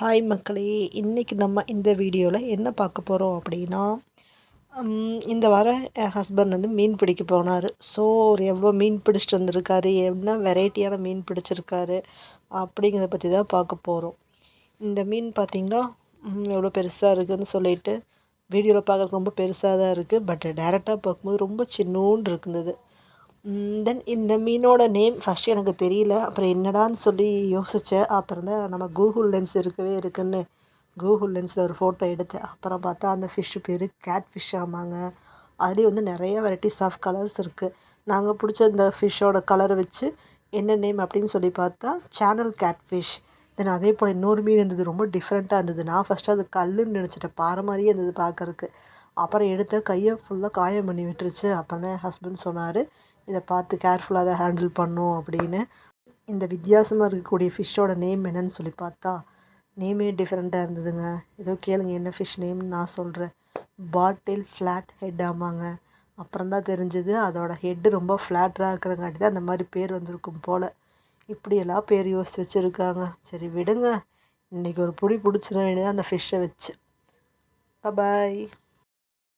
Hi மக்களே. இன்றைக்கி நம்ம இந்த வீடியோவில் என்ன பார்க்க போகிறோம் அப்படின்னா இந்த வாரம் என் ஹஸ்பண்ட் வந்து மீன் பிடிக்க போனார். ஸோ அவர் எவ்வளோ மீன் பிடிச்சிட்டு வந்திருக்காரு? என்ன வெரைட்டியான மீன் பிடிச்சிருக்காரு? அப்படிங்கிறத பற்றி தான் பார்க்க போகிறோம் இந்த மீன் பார்த்திங்கன்னா எவ்வளோ பெருசாக இருக்குதுன்னு சொல்லிட்டு வீடியோவில் பார்க்குறதுக்கு ரொம்ப பெருசாக தான் இருக்குது பட் டேரெக்டாக பார்க்கும்போது ரொம்ப சின்னோண்டு இருக்குது தென் இந்த மீனோட நேம் ஃபஸ்ட் எனக்கு தெரியல. அப்புறம் என்னடான்னு சொல்லி யோசித்தேன் அப்புறம் தான் நம்ம கூகுள் லென்ஸ் இருக்கவே இருக்குன்னு கூகுள் லென்ஸில் ஒரு ஃபோட்டோ எடுத்தேன். அப்புறம் பார்த்தா அந்த ஃபிஷ்ஷு பேர் கேட் ஃபிஷ் ஆமாங்க. அதுலேயும் வந்து நிறைய வெரைட்டிஸ் ஆஃப் கலர்ஸ் இருக்குது நாங்கள் பிடிச்ச இந்த ஃபிஷ்ஷோட கலரை வச்சு என்ன நேம் அப்படின்னு சொல்லி பார்த்தா சேனல் கேட் ஃபிஷ் தென் அதே போல் இன்னொரு மீன் இருந்தது ரொம்ப டிஃப்ரெண்ட்டாக இருந்தது. நான் ஃபஸ்ட்டு அது கல்லுன்னு நினச்சிட்டேன். பாறை மாதிரியே இருந்தது பார்க்கறக்கு அப்புறம் எடுத்த கையை ஃபுல்லாக காயம் பண்ணி விட்டுருச்சு. அப்போ தான் என் ஹஸ்பண்ட் சொன்னார் இதை பார்த்து கேர்ஃபுல்லாக தான் ஹேண்டில் பண்ணும் அப்படின்னு இந்த வித்தியாசமாக இருக்கக்கூடிய ஃபிஷ்ஷோட நேம் என்னன்னு சொல்லி பார்த்தா நேமே டிஃப்ரெண்ட்டாக இருந்ததுங்க. ஏதோ கேளுங்க என்ன ஃபிஷ் நேம்னு நான் சொல்கிறேன் பாட்டில் ஃப்ளாட் ஹெட் ஆமாங்க. அப்புறம் தான் தெரிஞ்சது அதோட ஹெட்டு ரொம்ப ஃப்ளாட்டாக இருக்கிறங்காட்டி தான் அந்த மாதிரி பேர் வந்திருக்கும் போல். இப்படியெல்லாம் பேர் யோசிச்சு வச்சுருக்காங்க. சரி விடுங்க. இன்றைக்கி ஒரு புடி பிடிச்சிட வேண்டியதான் அந்த ஃபிஷ்ஷை வச்சு. பாய்